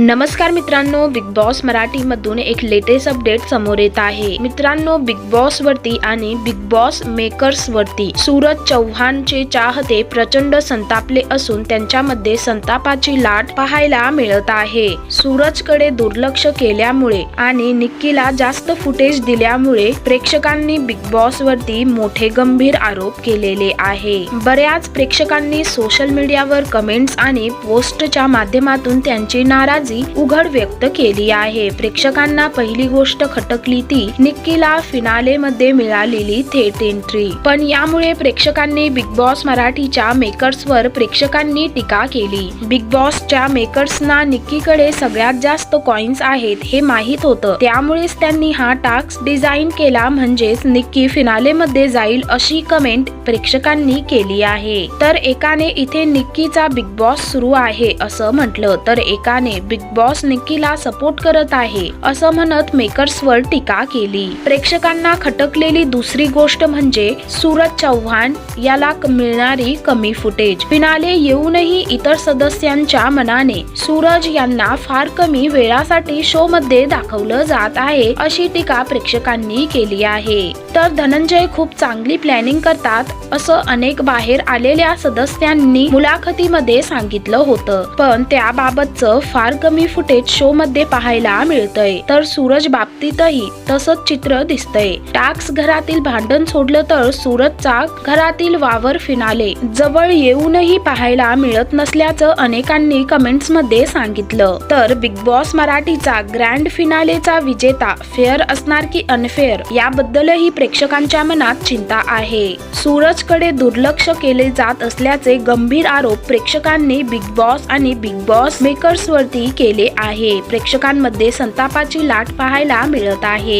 नमस्कार मित्रांनो big boss Marathi मधून एक लेटेस्ट अपडेट समोर येत आहे. मित्रांनो बिग बॉस वरती आणि बिग बॉस मेकर्स वरती सूरज चव्हाणचे चाहते प्रचंड संतापले असून त्यांच्यामध्ये संतापाची लाट पाहायला मिळत आहे. सूरजकडे दुर्लक्ष केल्यामुळे आणि निक्कीला जास्त फुटेज दिल्यामुळे प्रेक्षकांनी बिग बॉस वरती मोठे गंभीर आरोप केलेले आहे. बऱ्याच प्रेक्षकांनी सोशल मीडियावर कमेंट्स आणि पोस्टच्या माध्यमातून त्यांची नाराज उघड व्यक्त केली आहे. प्रेक्षकांना पहिली गोष्ट खटकली ती निक्कीला फिनाले मध्ये मिळालेली थेट एंट्री पण यामुळे प्रेक्षकांनी बिग बॉस मराठीच्या मेकर्सवर प्रेक्षकांनी टीका केली. बिग बॉसच्या मेकर्सना निक्कीकडे सगळ्यात जास्त कॉइन्स आहेत हे माहीत होतं. त्यामुळेच त्यांनी हा टास्क डिझाईन केला म्हणजेच निक्की फिनाले मध्ये जाईल अशी कमेंट प्रेक्षकांनी केली आहे. तर एकाने इथे निक्कीचा बिग बॉस सुरू आहे असं म्हटलं. तर एकाने बिग बॉस निकीला सपोर्ट करत आहे असं म्हणत मेकर्सवर टीका केली. प्रेक्षकांना खटकलेली दुसरी गोष्ट म्हणजे सूरज चव्हाण याला मिळणारी कमी फुटेज फिनाले येऊनही इतर सदस्यांच्या मनाने सूरज यांना फार कमी वेळासाठी शो मध्ये दाखवलं जात आहे अशी टीका प्रेक्षकांनी केली आहे. तर धनंजय खूप चांगली प्लॅनिंग करतात असं अनेक बाहेर आलेल्या सदस्यांनी मुलाखतीमध्ये सांगितलं होतं. पण त्याबाबतचं फार कमी फुटेज शो मध्ये पाहायला मिळतंय. तर सूरज बाबतीतही तसंच चित्र दिसतंय. टाक्स घरातील भांडण सोडलं तर सूरजचा घरातील वावर फिनाले. जवळ येऊनही पाहायला मिळत नसल्याचं अनेकांनी कमेंट्समध्ये सांगितलं. तर बिग बॉस मराठीचा ग्रँड फिनालेचा विजेता फेअर असणार की अनफेअर याबद्दलही प्रेक्षकांच्या मनात चिंता आहे. सूरजकडे दुर्लक्ष केले जात असल्याचे गंभीर आरोप प्रेक्षकांनी बिग बॉस आणि बिग बॉस मेकर्स वरती केले आहे. प्रेक्षकांमध्ये संतापाची लाट पाहायला मिळत आहे.